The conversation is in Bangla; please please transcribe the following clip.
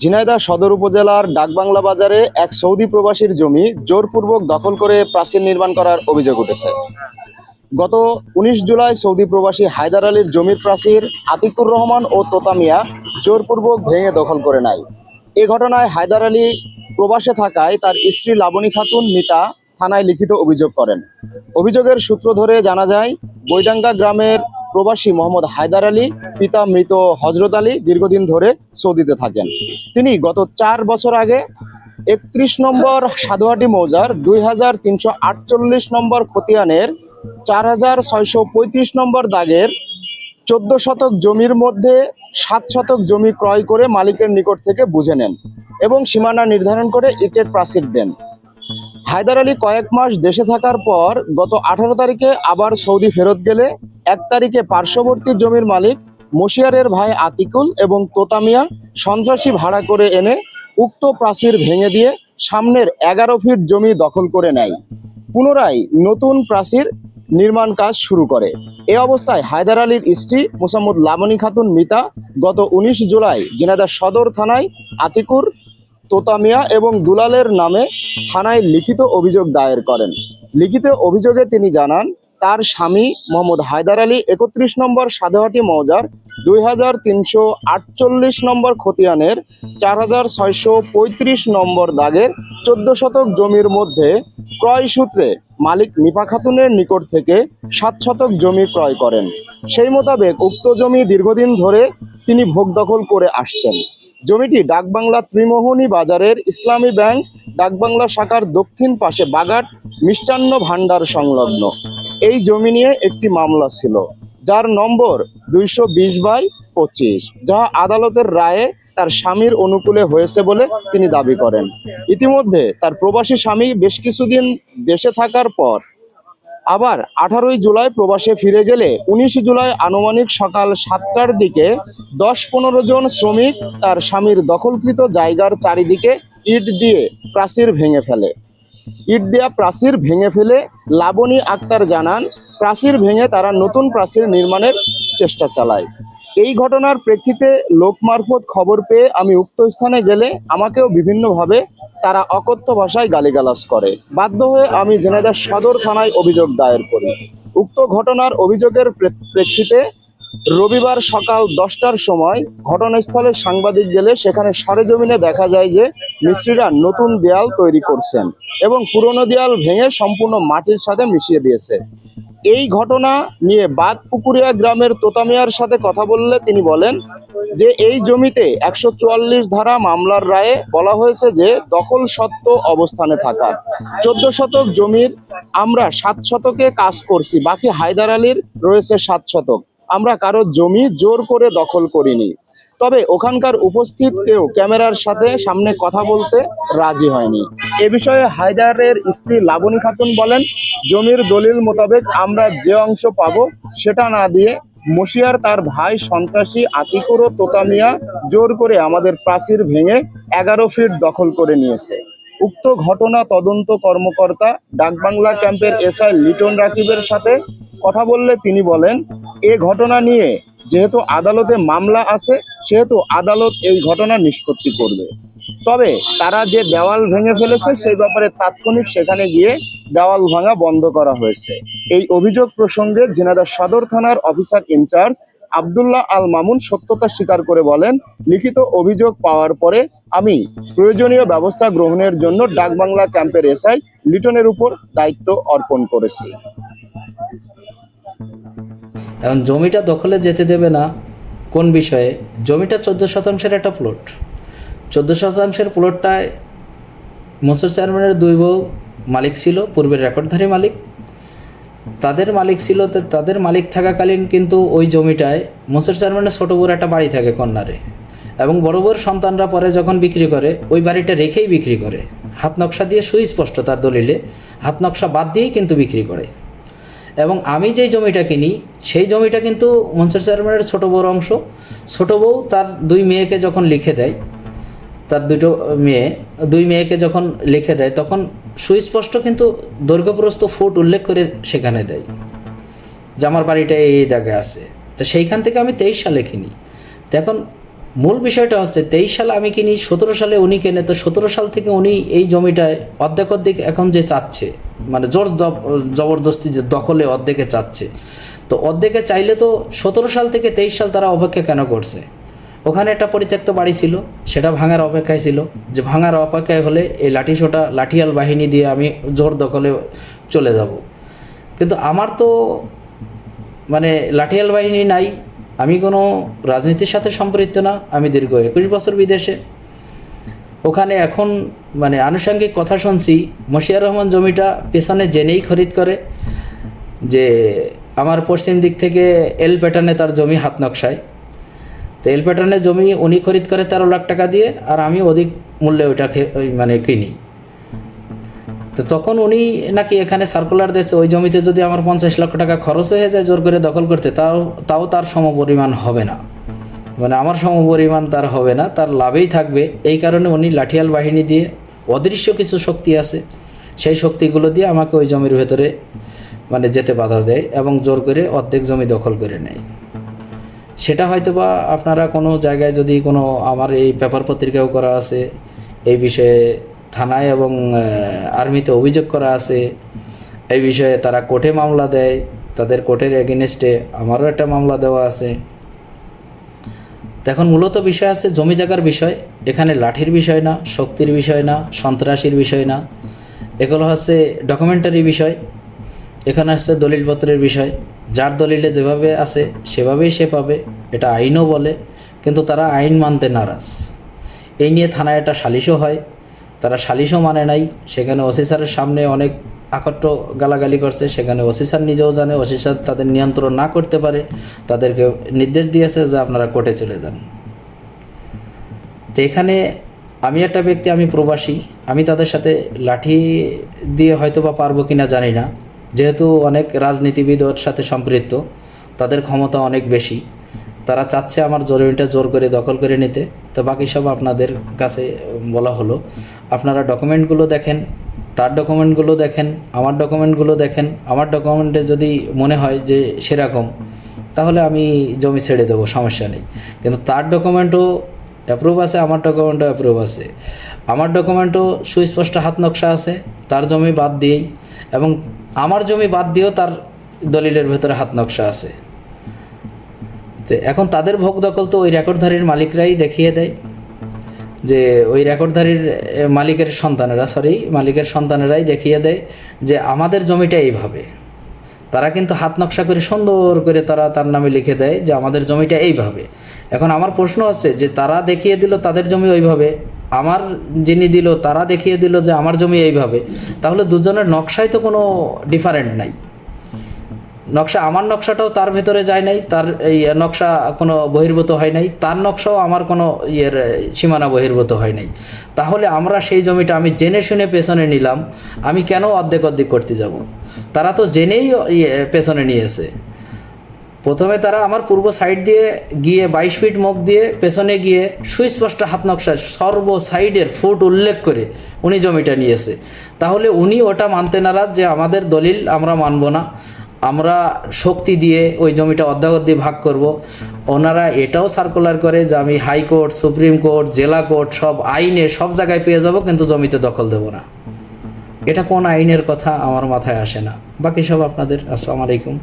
ঝিনাইদহ সদর উপজেলার ডাকবাংলা বাজারে এক সৌদি প্রবাসীর জমি জোরপূর্বক দখল করে প্রাচীর নির্মাণ করার অভিযোগ উঠেছে। গত উনিশ জুলাই সৌদি প্রবাসী হায়দার আলীর জমির প্রাচীর আতিকুর রহমান ও তোতামিয়া জোরপূর্বক ভেঙে দখল করে নেয়। এ ঘটনায় হায়দার আলী প্রবাসে থাকায় তার স্ত্রী লাবণী খাতুন মিতা থানায় লিখিত অভিযোগ করেন। অভিযোগের সূত্র ধরে জানা যায়, বৈডাঙ্গা গ্রামের প্রবাসী মোহাম্মদ হায়দার আলী, পিতা মৃত হজরত আলী দীর্ঘদিন ধরে সৌদিতে থাকেন। তিনি গত চার বছর আগে একত্রিশ নম্বর সাধুহাটি মৌজার দুই হাজার তিনশো আটচল্লিশ নম্বর খতিয়ানের চার হাজার ছয়শো পঁয়ত্রিশ নম্বর দাগের চোদ্দ শতক জমির মধ্যে সাত শতক জমি ক্রয় করে মালিকের নিকট থেকে বুঝে নেন এবং সীমানা নির্ধারণ করে ইটের প্রাচীর দেন। হায়দার আলী কয়েক মাস দেশে থাকার পর গত আঠারো তারিখে আবার সৌদি ফেরত গেলে এক তারিখে পার্শ্ববর্তী জমির মালিক মশিয়ারের ভাই আতিকুল এবং তোতামিয়া সন্ত্রাসী ভাড়া করে এনে উক্ত প্রাচীর ভেঙে দিয়ে সামনের এগারো ফিট জমি দখল করে নেয়। পুনরায় নতুন প্রাচীর নির্মাণ কাজ শুরু করে। এ অবস্থায় হায়দার আলীর স্ত্রী মোসাম্মদ লাবণী খাতুন মিতা গত উনিশ জুলাই জিনাদা সদর থানায় আতিকুর, তোতামিয়া এবং দুলালের নামে থানায় লিখিত অভিযোগ দায়ের করেন। লিখিত অভিযোগে তিনি জানান তার স্বামী মোহাম্মদ হায়দার আলী, একত্রিশ নম্বর সাদেহাটি মৌজার, দুই হাজার তিনশো আটচল্লিশ নম্বর খতিয়ানের, চার হাজার ছয়শো পঁয়ত্রিশ নম্বর দাগের, চোদ্দ শতক জমির মধ্যে ক্রয় সূত্রে মালিক নিপা খাতুনের নিকট থেকে সাত শতক জমি ক্রয় করেন। সেই মোতাবেক উক্ত জমি দীর্ঘদিন ধরে তিনি ভোগ দখল করে আসছেন। জমিটি ডাকবাংলা ত্রিমোহনী বাজারের ইসলামী ব্যাংক, ডাকবাংলা শাখার দক্ষিণ পাশে বাগাট মিষ্টান্ন ভাণ্ডার সংলগ্ন। এই জমি নিয়ে একটি মামলা ছিল, যার নম্বর দুইশো বিশ বাই পঁচিশ, যা আদালতের রায়ে তার স্বামীর অনুকূলে হয়েছে বলে তিনি দাবি করেন। ইতিমধ্যে তার প্রবাসী স্বামী বেশ কিছুদিন দেশে থাকার পর আবার আঠারোই জুলাই প্রবাসে ফিরে গেলে উনিশ জুলাই আনুমানিক সকাল সাতটার দিকে দশ পনেরো জন শ্রমিক তার স্বামীর দখলকৃত জায়গার চারিদিকে ইট দিয়ে প্রাচীর ভেঙে ফেলে। ইট দেওয়া প্রাচীর ভেঙে ফেলে লাবণী আক্তার জানান, প্রাচীর ভেঙে তারা নতুন প্রাচীর নির্মাণের চেষ্টা চালায়। এই ঘটনার প্রেক্ষিতে লোক মারফত খবর পেয়ে আমি উক্ত স্থানে গেলে আমাকেও বিভিন্নভাবে তারা অকথ্য ভাষায় গালিগালাজ করে। বাধ্য হয়ে আমি জেনেদার সদর থানায় অভিযোগ দায়ের করি। উক্ত ঘটনার অভিযোগের প্রেক্ষিতে রবিবার সকাল দশটার সময় ঘটনাস্থলে সাংবাদিক গেলে সেখানে সরেজমিনে দেখা যায় যে মিস্ত্রিরা নতুন দেয়াল তৈরি করছেন এবং পুরনো দেয়াল ভেঙে সম্পূর্ণ মাটির সাথে মিশিয়ে দিয়েছে। এই ঘটনা নিয়ে বাদ পুকুরিয়া গ্রামের তোতামিয়ার সাথে কথা বললে তিনি বলেন যে এই জমিতে একশো চুয়াল্লিশ ধারা মামলার রায়ে বলা হয়েছে যে দখল সত্ত্ব অবস্থানে থাকা। চোদ্দ শতক জমির আমরা সাত শতকে কাজ করছি, বাকি হায়দার আলীর রয়েছে সাত শতক। আমরা কারও জমি জোর করে দখল করিনি। তবে ওখানকার উপস্থিত কেউ ক্যামেরার সাথে সামনে কথা বলতে রাজি হয়নি। এ বিষয়ে হায়দারের স্ত্রী লাবণী খাতুন বলেন, জমির দলিল মোতাবেক আমরা যে অংশ পাবো সেটা না দিয়ে মশিয়ার তার ভাই সন্ত্রাসী আতিকুর ও তোতামিয়া জোর করে আমাদের প্রাচীর ভেঙে এগারো ফিট দখল করে নিয়েছে। উক্ত ঘটনা তদন্ত কর্মকর্তা ডাকবাংলা ক্যাম্পের এসআই লিটন রাকিবের সাথে কথা বললে তিনি বলেন এ ঘটনা নিয়ে যেহেতু আদালতে মামলা আছে, সেহেতু আদালত এই ঘটনা নিষ্পত্তি করবে। তবে তারা যে দেওয়াল ভেঙে ফেলেছে সেই ব্যাপারে তাৎক্ষণিক সেখানে গিয়ে দেওয়াল ভাঙা বন্ধ করা হয়েছে। এই অভিযোগ প্রসঙ্গে জেনাদা সদর থানার অফিসার ইনচার্জ আব্দুল্লাহ আল মামুন সত্যতা স্বীকার করে বলেন, লিখিত অভিযোগ পাওয়ার পরে আমি প্রয়োজনীয় ব্যবস্থা গ্রহণের জন্য ডাকবাংলা ক্যাম্পের এসআই লিটনের উপর দায়িত্ব অর্পণ করেছি। এখন জমিটা দখলে যেতে দেবে না কোন বিষয়ে? জমিটা চোদ্দ শতাংশের একটা প্লট চোদ্দ শতাংশের প্লটটায় মসুর চেয়ারম্যানের দুই বউ মালিক ছিল, পূর্বের রেকর্ডধারী মালিক। তাদের মালিক ছিল তাদের মালিক থাকাকালীন কিন্তু ওই জমিটায় মসুর চেয়ারম্যানের ছোটো বউর একটা বাড়ি থাকে কন্যারে। এবং বড় বউর সন্তানরা পরে যখন বিক্রি করে, ওই বাড়িটা রেখেই বিক্রি করে। হাত নকশা দিয়ে সুস্পষ্ট তার দলিলে। হাত নকশা বাদ দিয়েই কিন্তু বিক্রি করে। এবং আমি যেই জমিটা কিনি, সেই জমিটা কিন্তু মনসুর চেয়ারম্যানের ছোটো বউর অংশ। ছোটো বউ তার দুই মেয়েকে যখন লিখে দেয়, তার দুটো মেয়ে, দুই মেয়েকে যখন লিখে দেয়, তখন সুস্পষ্ট কিন্তু দৈর্ঘ্যপ্রস্ত ফুট উল্লেখ করে সেখানে দেয় যে আমার বাড়িটা এই জায়গায় আছে। তো সেইখান থেকে আমি তেইশ সালে কিনি। তো এখন মূল বিষয়টা হচ্ছে, তেইশ সালে আমি কিনি, সতেরো সালে উনি কেনে, তো সতেরো সাল থেকে উনি এই জমিটায় অর্ধেক অর্ধেক এখন যে চাচ্ছে মানে জোর জব- জবরদস্তি যে দখলে অর্ধেকে চাচ্ছে। তো অর্ধেকে চাইলে তো সতেরো সাল থেকে তেইশ সাল তারা অপেক্ষা কেন করছে? ওখানে একটা পরিত্যক্ত বাড়ি ছিল, সেটা ভাঙার অপেক্ষায় ছিল। যে ভাঙার অপেক্ষায় হলে এই লাঠিসোটা লাঠিয়াল বাহিনী দিয়ে আমি জোর দখলে চলে যাব। কিন্তু আমার তো মানে লাঠিয়াল বাহিনী নাই, আমি কোনো রাজনীতির সাথে সম্পৃক্ত না, আমি দীর্ঘ একুশ বছর বিদেশে। ওখানে এখন মানে আনুষঙ্গিক কথা শুনছি, মশিয়ার রহমান জমিটা পেছনে জেনেই খরিদ করে, যে আমার পশ্চিম দিক থেকে এল প্যাটার্নে তার জমি হাত নকশায়। তো এল প্যাটার্নে জমি উনি খরিদ করে তেরো লাখ টাকা দিয়ে, আর আমি অধিক মূল্যে ওইটা মানে কিনি। তো তখন উনি নাকি এখানে সার্কুলার দেশে ওই জমিতে যদি আমার পঞ্চাশ লক্ষ টাকা খরচ হয়ে যায় জোর করে দখল করতে, তাও তাও তার সমপরিমাণ হবে না। মানে আমার সমপরিমাণ তার হবে না, তার লাভেই থাকবে। এই কারণে উনি লাঠিয়াল বাহিনী দিয়ে অদৃশ্য কিছু শক্তি আছে, সেই শক্তিগুলো দিয়ে আমাকে ওই জমির ভেতরে মানে যেতে বাধা দেয় এবং জোর করে অর্ধেক জমি দখল করে নেয়। সেটা হয়তো বা আপনারা কোনো জায়গায় যদি কোনো আমার এই পেপার পত্রিকাও করা আছে, এই বিষয়ে থানায় এবং আর্মিতে অভিযোগ করা আছে, এই বিষয়ে তারা কোর্টে মামলা দেয়, তাদের কোর্টের এগেনস্টে আমারও একটা মামলা দেওয়া আছে। তো এখন মূলত বিষয় আছে জমি জায়গার বিষয়, এখানে লাঠির বিষয় না, শক্তির বিষয় না, সন্ত্রাসীর বিষয় না। এগুলো হচ্ছে ডকুমেন্টারি বিষয়, এখানে হচ্ছে দলিলপত্রের বিষয়। যার দলিলে যেভাবে আছে, সেভাবেই সে পাবে, এটা আইনও বলে, কিন্তু তারা আইন মানতে নারাজ। এই নিয়ে থানায় একটা সালিশও হয়, তারা সালিশও মানে নাই, সেখানে অফিসারের সামনে অনেক আকট্ট গালাগালি করছে, সেখানে ওসি স্যার নিজেও জানে, ওসি স্যার তাদের নিয়ন্ত্রণ না করতে পারে, তাদেরকে নির্দেশ দিয়েছে যে আপনারা কোর্টে চলে যান। তো এখানে আমি একটা ব্যক্তি, আমি প্রবাসী, আমি তাদের সাথে লাঠি দিয়ে হয়তো বা পারব কিনা জানি না। যেহেতু অনেক রাজনীতিবিদ ওর সাথে সম্পৃক্ত, তাদের ক্ষমতা অনেক বেশি। তারা চাচ্ছে আমার জরুরিটা জোর করে দখল করে নিতে। তো বাকি সব আপনাদের কাছে বলা হলো। আপনারা ডকুমেন্টগুলো দেখেন তার ডকুমেন্টগুলো দেখেন, আমার ডকুমেন্টগুলো দেখেন, আমার ডকুমেন্টে যদি মনে হয় যে সেরকম, তাহলে আমি জমি ছেড়ে দেবো, সমস্যা নেই। কিন্তু তার ডকুমেন্টও অ্যাপ্রুভ আছে, আমার ডকুমেন্টও অ্যাপ্রুভ আছে। আমার ডকুমেন্টও সুস্পষ্ট হাত নকশা আছে, তার জমি বাদ দিয়েই, এবং আমার জমি বাদ দিয়েও তার দলিলের ভেতরে হাত নকশা আছে। যে এখন তাদের ভোগ দখল তো ওই রেকর্ডধারীর মালিকরাই দেখিয়ে দেয়। যে ওই রেকর্ডধারীর মালিকের সন্তানেরা সরি মালিকের সন্তানেরাই দেখিয়ে দেয় যে আমাদের জমিটা এইভাবে। তারা কিন্তু হাত নকশা করে সুন্দর করে তারা তার নামে লিখে দেয় যে আমাদের জমিটা এইভাবে। এখন আমার প্রশ্ন আছে যে তারা দেখিয়ে দিল তাদের জমি ওইভাবে, আমার যিনি দিল তারা দেখিয়ে দিল যে আমার জমি এইভাবে, তাহলে দুজনের নকশায় তো কোনো ডিফারেন্ট নাই। নকশা আমার নকশাটাও তার ভেতরে যায় নাই তার এই নকশা কোনো বহির্ভূত হয় নাই তার নকশাও আমার কোনো ইয়ের সীমানা বহির্ভূত হয় নাই। তাহলে আমরা সেই জমিটা আমি জেনে শুনে পেছনে নিলাম আমি কেন অর্ধেক অর্ধেক করতে যাব? তারা তো জেনেই ইয়ে, পেছনে নিয়েছে। প্রথমে তারা আমার পূর্ব সাইড দিয়ে গিয়ে বাইশ ফিট মুখ দিয়ে পেছনে গিয়ে সুস্পষ্ট হাত নকশা সর্ব সাইডের ফুট উল্লেখ করে উনি জমিটা নিয়েছে। তাহলে উনি ওটা মানতে নারাজ যে আমাদের দলিল আমরা মানব না। আমরা শক্তি দিয়ে ওই জমিটা অর্ধাগদ্দি ভাগ করব। ওনারা এটাও সার্কুলার করে যে আমি হাইকোর্ট সুপ্রিম কোর্ট জেলা কোর্ট সব আইনে সব জায়গায় পেয়ে যাব, কিন্তু জমিতে দখল দেব না। এটা কোন আইনের কথা আমার মাথায় আসে না। বাকি সব আপনাদের, আসসালামু আলাইকুম।